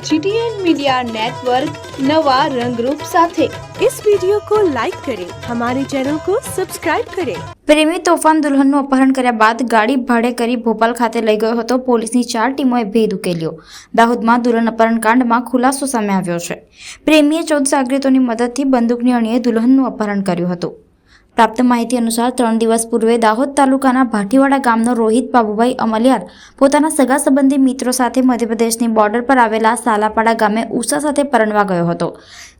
GTN media network नवा रंगरूप સાથે इस वीडियो को लाइक करें हमारे चैनल को सब्सक्राइब करें પ્રેમી તોફાન દુલ્હનનું અપહરણ કર્યા બાદ ગાડી ભાડે કરી ભોપાલ ખાતે લઈ ગયો હતો પોલીસની ચાર ટીમોએ ભેદ ઉકેલ્યો દાહોદમાં દુલ્હન અપહરણ કાંડમાં ખુલાસો સામે આવ્યો છે પ્રેમીએ ચૌદ સાગરીતોની મદદથી બંદૂકની અણીએ દુલ્હનનું અપહરણ કર્યું હતું પ્રાપ્ત માહિતી અનુસાર ત્રણ દિવસ પૂર્વે દાહોદ તાલુકાના ભાટીવાડા ગામનો રોહિત બાબુભાઈ અમલિયાર પોતાના સગા સંબંધી મિત્રો સાથે મધ્યપ્રદેશની બોર્ડર પર આવેલા સાલાપાડા ગામે ઉષા સાથે પરણવા ગયો હતો.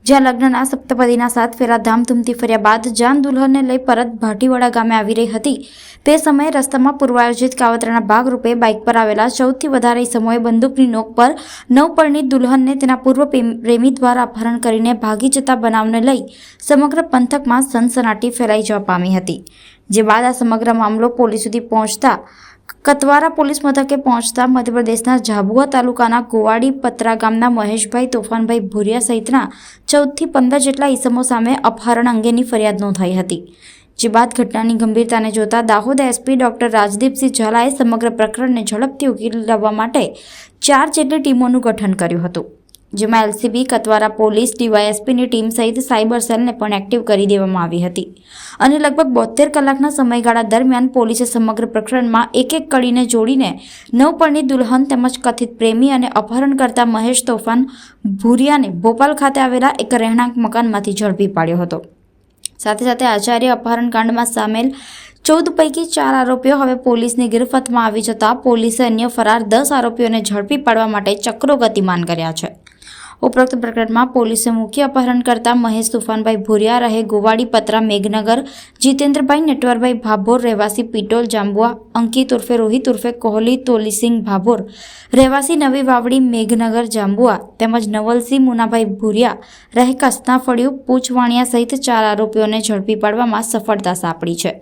જ્યાં લગ્નના સપ્તપદીના સાત ફેરા ધામધૂમથી ફર્યા બાદ જાન દુલ્હનને લઈ પરત ભાટીવાડા ગામે આવી રહી હતી. તે સમયે રસ્તામાં પૂર્વાયોજિત કાવતરાના ભાગરૂપે બાઇક પર આવેલા ચૌદથી વધારે સમયે બંદૂકની નોક પર નવપરણીત દુલ્હનને તેના પૂર્વ પ્રેમી દ્વારા અપહરણ કરીને ભાગી જતા બનાવને લઈ સમગ્ર પંથકમાં સનસનાટી ફેલાઈ જવા પામી હતી. જે બાદ આ સમગ્ર મામલો પોલીસ સુધી પહોંચતા કતવારા પોલીસ મથકે પહોંચતા મધ્યપ્રદેશના ઝાબુઆ તાલુકાના ગોવાડી પત્રા ગામના મહેશભાઈ તોફાનભાઈ ભુરિયા સહિતના ચૌદથી પંદર જેટલા ઈસમો સામે અપહરણ અંગેની ફરિયાદ નોંધાઈ હતી. જે બાદ ઘટનાની ગંભીરતાને જોતા દાહોદ એસપી ડોક્ટર રાજદીપસિંહ ઝાલાએ સમગ્ર પ્રકરણને ઝડપથી ઉકેલી લાવવા માટે ચાર જેટલી ટીમોનું ગઠન કર્યું હતું. જેમાં એલસીબી કતવારા પોલીસ ડીવાયએસપીની ટીમ સહિત સાયબર સેલને પણ એક્ટિવ કરી દેવામાં આવી હતી. અને લગભગ બોતેર કલાકના સમયગાળા દરમિયાન પોલીસે સમગ્ર પ્રકરણમાં એક એક કડીને જોડીને નવપરણી દુલ્હન તેમજ કથિત પ્રેમી અને અપહરણકર્તા મહેશ તોફાન ભુરિયાને ભોપાલ ખાતે આવેલા એક રહેણાંક મકાનમાંથી ઝડપી પાડ્યો હતો. સાથે સાથે આચાર્ય અપહરણકાંડમાં સામેલ ચૌદ પૈકી ચાર આરોપીઓ હવે પોલીસની ગિરફતમાં આવી જતા પોલીસે અન્ય ફરાર દસ આરોપીઓને ઝડપી પાડવા માટે ચક્રો ગતિમાન કર્યા છે. ઉપરોક્ત પ્રકરણમાં પોલીસે મુખ્ય અપહરણકર્તા મહેશ તુફાનભાઈ ભુરિયા, રહે ગોવાડી, પત્રા, મેઘનગર, જીતેન્દ્રભાઈ નટવરભાઈ ભાભોર, રહેવાસી પિટોલ, જાંબુઆ, અંકિત ઉર્ફે રોહિત ઉર્ફે કોહલી, તોલીસિંહ ભાભોર, રહેવાસી નવી વાવડી, મેઘનગર, જાંબુઆ, તેમજ નવલસિંહ મુનાભાઈ ભુરિયા, રહે કસનાફળિયું, પૂછવાણિયા સહિત ચાર આરોપીઓને ઝડપી પાડવામાં સફળતા સાંપડી છે.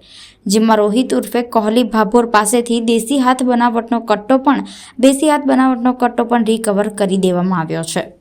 જેમાં રોહિત ઉર્ફે કોહલી ભાભોર પાસેથી દેશી હાથ બનાવટનો કટ્ટો પણ દેશી હાથ બનાવટનો કટ્ટો પણ રિકવર કરી દેવામાં આવ્યો છે.